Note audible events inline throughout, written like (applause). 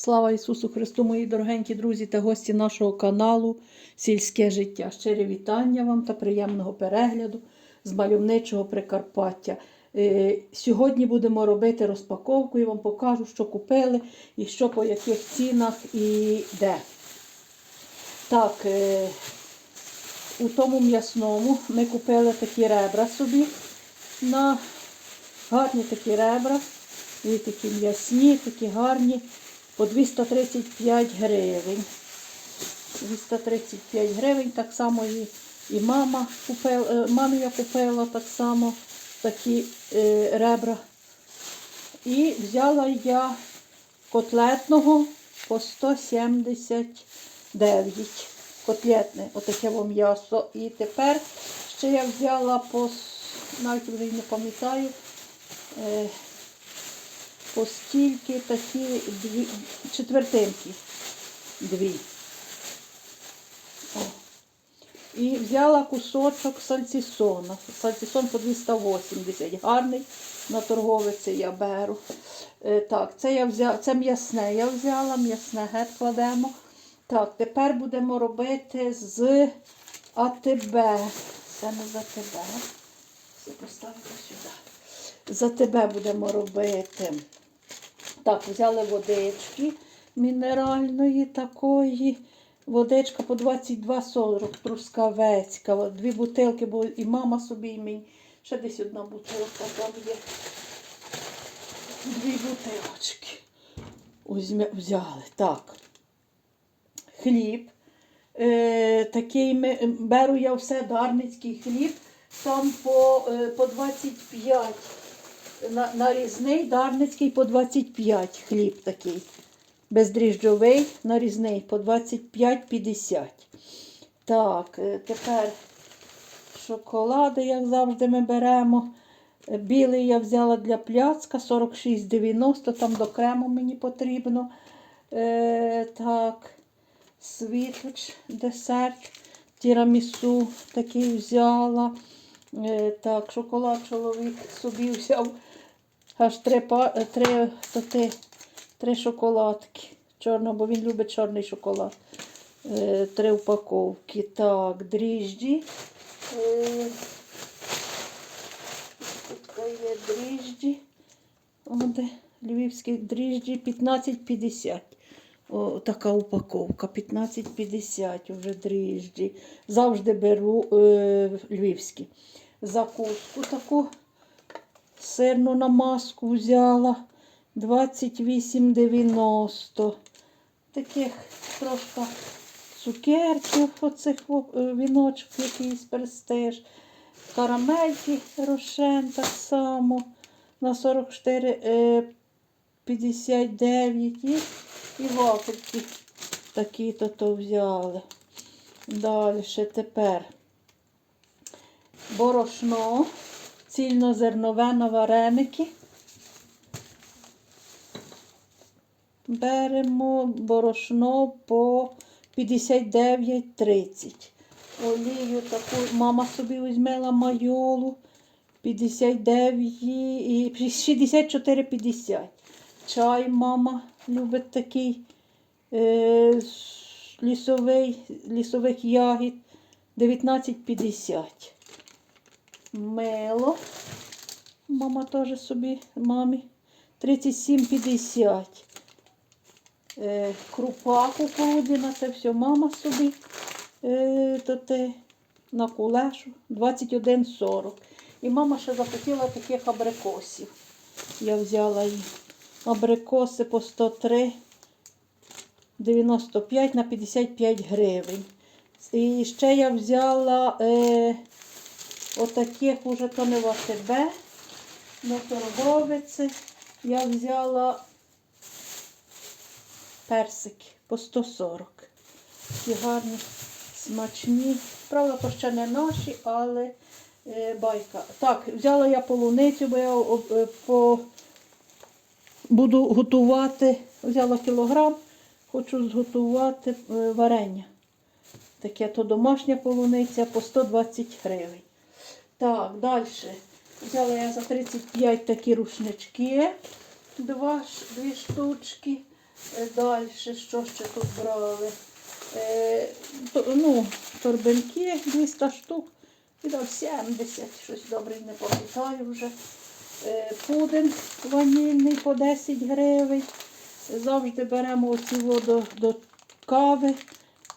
Слава Ісусу Христу, мої дорогенькі друзі та гості нашого каналу Сільське життя. Щире вітання вам та приємного перегляду з мальовничого Прикарпаття. Е, Сьогодні будемо робити розпаковку і вам покажу, що купили і що по яких цінах і де. Так, е, у тому м'ясному ми купили такі ребра собі на гарні такі ребра. І такі м'ясні, такі гарні, по 235 гривень. 235 гривень, так само і, і мама купила, е, мамі я купила так само такі е, ребра. І взяла я котлетного по 179 котлетне, отаке во м'ясо. І тепер ще я взяла по, навіть не пам'ятаю, е, по скільки такі дві, четвертинки. Дві. О. І взяла кусочок сальцісона. Сальцісон по 280. Гарний на торговиці я беру. Е, так, це я взяла, це м'ясне я взяла, м'ясне гет кладемо. Так, тепер будемо робити з АТБ. Це не з АТБ. Все поставимо сюди. За тебе будемо робити. Так, взяли водички мінеральної такої. Водичка по 22,40 трускавецька. Дві бутилки, бо і мама собі, і мені. Ще десь одна бутилка там є. Дві бутилочки. Узьме- Взяли. Так. Хліб. Е, такий ми, беру я все дарницький хліб. Там по, е, по 25 на- нарізний, дарницький по 25 хліб такий. Бездріжджовий, нарізний по 25,50. Так, е, тепер шоколади, як завжди, ми беремо. Білий я взяла для пляцка 46,90, там до крему мені потрібно. Е, так, світлич, десерт, тірамісу такий взяла. Е, так, шоколад чоловік собі взяв аж три, е, три, три шоколадки. Чорного, бо він любить чорний шоколад. Е, три упаковки. Так, дріжджі. Е, тут є дріжджі. О, де львівські дріжджі 15,50. О, така упаковка 15,50 вже дріжджі. Завжди беру е, львівські. Закуску таку сирну намазку взяла 28,90. Таких трошки цукерків, оцих е, віночок якийсь престиж. Карамельки рошен так само на 44 е, 59 і, і вафельки такі-то то взяли. Далі ще тепер борошно, цільнозернове на вареники. Беремо борошно по 59,30. Олію таку мама собі візьмела майолу 59 і 64,50. Чай мама любить такий е, лісовий, лісових ягід 19,50. Мило. Мама теж собі мамі 37,50. Е, крупа кукурудзяна, це все мама собі. Е, то те, на кулешу 21,40. І мама ще захотіла таких абрикосів. Я взяла її. Абрикоси по 103 95 на 55 гривень. І ще я взяла е, отаких уже то не в АТБ, на торговиці. Я взяла персики по 140. Такі гарні, смачні. Правда, то ще не наші, але е, байка. Так, взяла я полуницю, бо я е, по... буду готувати. Взяла кілограм, хочу зготувати е, варення. Таке то домашня полуниця по 120 гривень. Так, далі. Взяла я за 35 такі рушнички. Два, дві штучки. Далі, що ще тут брали? Е, ну, торбинки 200 штук. Віддав 70, щось добре не пам'ятаю вже. Е, пудинг ванільний по 10 гривень. Завжди беремо оці воду до кави,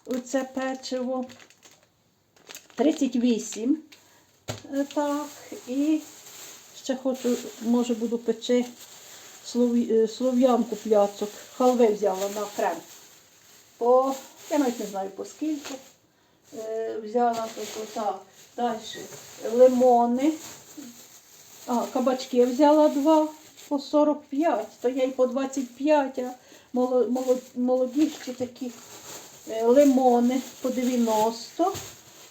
оце печиво. 38. Е, Так, і ще хочу, може буду печи е, слов'янку пляцок. Халви взяла на крем. По, я навіть не знаю по скільки. Е, взяла таку, так. Далі. Лимони. А, кабачки взяла два по 45, то я й по 25, а моло- моло- такі лимони по 90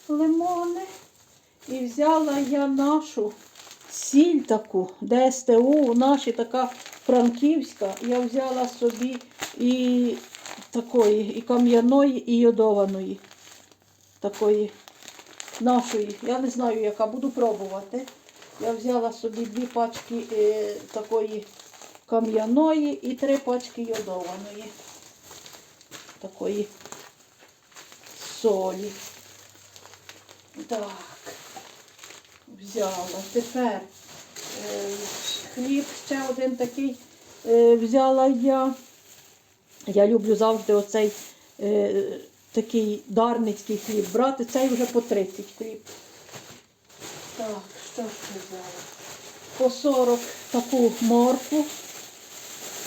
лимони. І взяла я нашу сіль таку, ДСТУ, наша така франківська. Я взяла собі і такої, і кам'яної, і йодованої. Такої нашої. Я не знаю, яка буду пробувати. Я взяла собі дві пачки е, такої кам'яної і три пачки йодованої. Такої солі. Так, взяла. Тепер е, хліб ще один такий е, взяла я. Я люблю завжди оцей е, такий дарницький хліб брати. Цей вже по 30 хліб. Так, що ще взяла? По 40 таку моркву.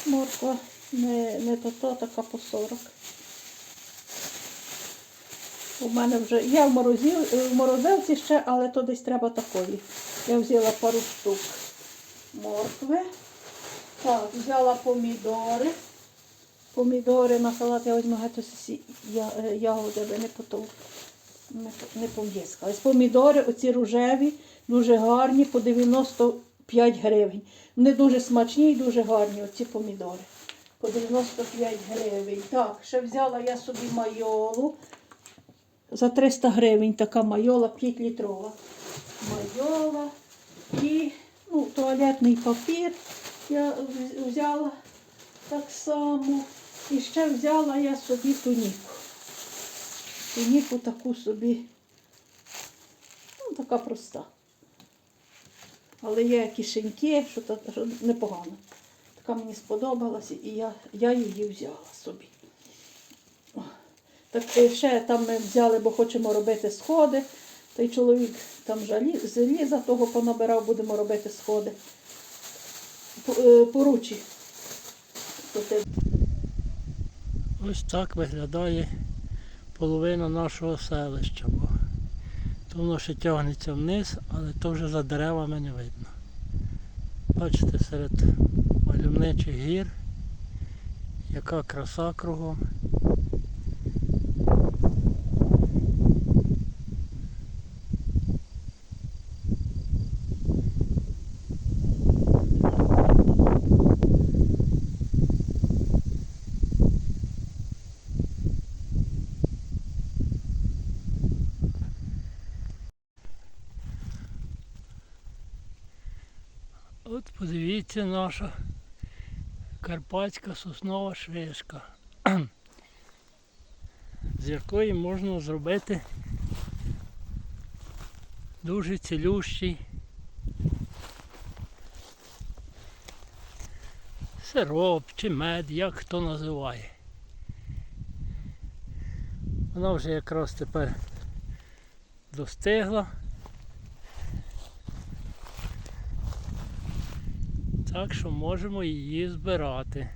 Морква не, не то така по 40. У мене вже є в, морозил, в морозилці ще, але то десь треба такої. Я взяла пару штук моркви. Так, взяла помідори. Помідори на салат я візьму геть е, ягоди, аби не потов. Не, не. Помідори, оці рожеві, дуже гарні, по 95 гривень. Вони дуже смачні і дуже гарні, оці помідори. По 95 гривень. Так, ще взяла я собі майолу. За 300 гривень така майола 5 літрова. Майола і ну, туалетний папір я взяла так само. І ще взяла я собі туніку. Туніку таку собі, ну, така проста. Але є кишеньки, що, що непогано. Така мені сподобалася, і я, я її взяла собі. Так е, ще там ми взяли, бо хочемо робити сходи. Той чоловік там жалі, заліза того понабирав, будемо робити сходи. Е, Поручі. Ось так виглядає половина нашого селища. Бо то воно ще тягнеться вниз, але то вже за деревами не видно. Бачите, серед мальовничих гір, яка краса кругом. От подивіться наша карпатська соснова шишка, (clears throat) з якої можна зробити дуже цілющий сироп чи мед, як хто називає. Вона вже якраз тепер достигла. Так що можемо її збирати.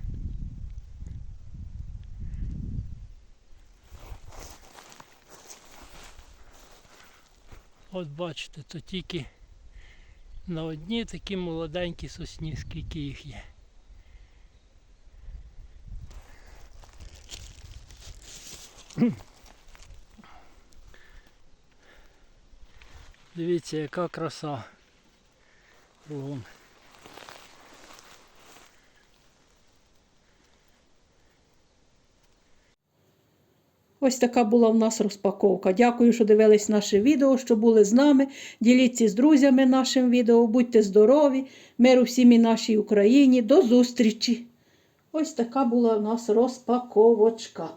От бачите, то тільки на одній такі молоденькі сосні, скільки їх є. Дивіться, яка краса кругом. Ось така була в нас розпаковка. Дякую, що дивились наше відео, що були з нами. Діліться з друзями нашим відео. Будьте здорові, миру всім і нашій Україні. До зустрічі! Ось така була в нас розпаковочка.